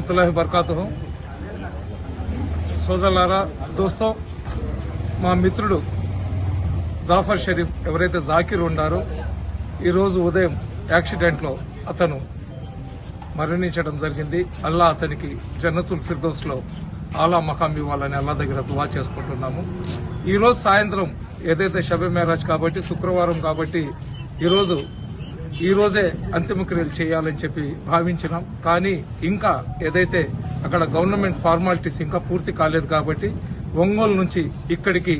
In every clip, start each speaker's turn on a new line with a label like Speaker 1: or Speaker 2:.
Speaker 1: వరహతుల్లాహి బర్కాతు సోదరులారా దోస్తో మా మిత్రుడు జాఫర్ షరీఫ్ ఎవరైతే జాకిర్ ఉన్నారో ఈరోజు ఉదయం యాక్సిడెంట్లో అతను మరణించడం జరిగింది. అల్లా అతనికి జన్నతుల్ ఫిర్దోస్లో ఆలా మకాం ఇవ్వాలని అల్లా దగ్గర దువా చేసుకుంటున్నాము. ఈరోజు సాయంత్రం ఏదైతే షబె మేరాజ్ కాబట్టి శుక్రవారం కాబట్టి ఈరోజు ఈ రోజే చేయాలని చెప్పి భావించినాం. కానీ ఇంకా ఏదైతే అక్కడ గవర్నమెంట్ ఫార్మాలిటీస్ ఇంకా పూర్తి కాలేదు కాబట్టి ఒంగోలు నుంచి ఇక్కడికి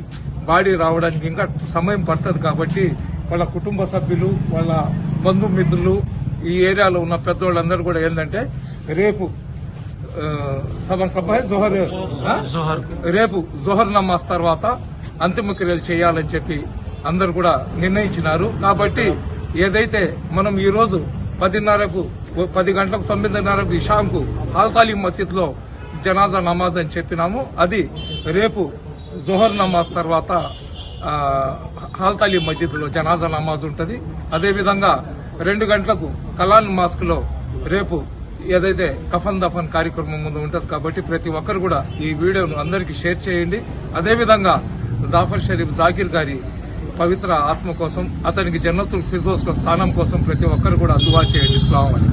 Speaker 1: బాడీ రావడానికి ఇంకా సమయం పడుతుంది కాబట్టి వాళ్ళ కుటుంబ సభ్యులు వాళ్ళ బంధుమిత్రులు ఈ ఏరియాలో ఉన్న పెద్దవాళ్ళందరూ కూడా ఏంటంటే రేపు సభ సభ జోహర్ రేపు జోహర్ నమాజ్ తర్వాత అంతిమ క్రియలు చేయాలని చెప్పి అందరు కూడా నిర్ణయించినారు. కాబట్టి ఏదైతే మనం ఈ రోజు పదిన్నరకు పది గంటలకు తొమ్మిదిన్నరకు ఇషాంకు హాల్తాలీ మసీద్లో జనాజా నమాజ్ అని చెప్పినాము. అది రేపు జోహర్ నమాజ్ తర్వాత హాల్తాలి హాల్తాలీ మస్జిద్లో జనాజా నమాజ్ ఉంటుంది. అదేవిధంగా రెండు గంటలకు కలాన్ మాస్క్లో రేపు ఏదైతే కఫన్ దఫన్ కార్యక్రమం ముందు ఉంటుంది కాబట్టి ప్రతి ఒక్కరు కూడా ఈ వీడియోను అందరికీ షేర్ చేయండి. అదేవిధంగా జాఫర్ షరీఫ్ జాకిర్ గారి పవిత్ర ఆత్మ కోసం అతనికి జన్నతుల్ ఫిర్దోస్లో స్థానం కోసం ప్రతి ఒక్కరు కూడా దువా చేయండి. ఇస్లాం అని